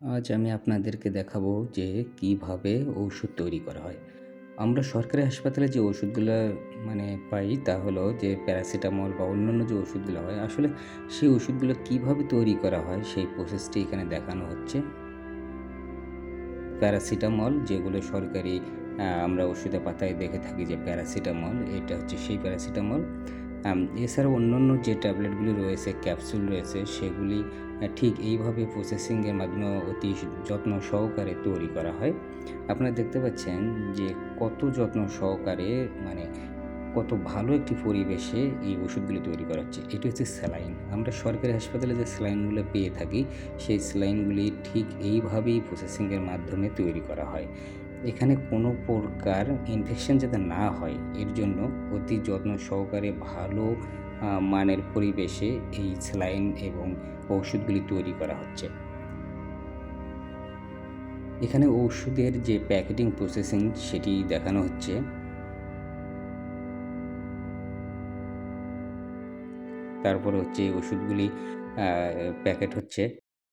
আজ আমি আপনাদেরকে দেখাবো যে কীভাবে ওষুধ তৈরি করা হয়। আমরা সরকারি হাসপাতালে যে ওষুধগুলো মানে পাই তা হলো যে প্যারাসিটামল বা অন্যান্য যে ওষুধগুলো হয়, আসলে সেই ওষুধগুলো কীভাবে তৈরি করা হয় সেই প্রসেসটি এখানে দেখানো হচ্ছে। প্যারাসিটামল যেগুলো সরকারি আমরা ওষুধের পাতায় দেখে থাকি যে প্যারাসিটামল, এটা হচ্ছে সেই প্যারাসিটামল। আম এছাড়াও অন্যান্য যে ট্যাবলেটগুলি রয়েছে, ক্যাপসুল রয়েছে সেগুলি ঠিক এইভাবে প্রসেসিংয়ের মাধ্যমে অতি যত্ন সহকারে তৈরি করা হয়। আপনারা দেখতে পাচ্ছেন যে কত যত্ন সহকারে মানে কত ভালো একটি পরিবেশে এই ওষুধগুলি তৈরি করা হচ্ছে। এটি হচ্ছে স্যালাইন। আমরা সরকারি হাসপাতালে যে স্যালাইনগুলো পেয়ে থাকি, সেই স্যালাইনগুলি ঠিক এইভাবেই প্রসেসিংয়ের মাধ্যমে তৈরি করা হয়। এখানে কোনো প্রকার ইনফেকশন যাতে না হয়, এর জন্য অতি যত্ন সহকারে ভালো মানের পরিবেশে এই স্যালাইন এবং ঔষধগুলি তৈরি করা হচ্ছে। এখানে ওষুধের যে প্যাকেটিং প্রসেসিং সেটি দেখানো হচ্ছে। তারপরে হচ্ছে ওষুধগুলি প্যাকেট হচ্ছে।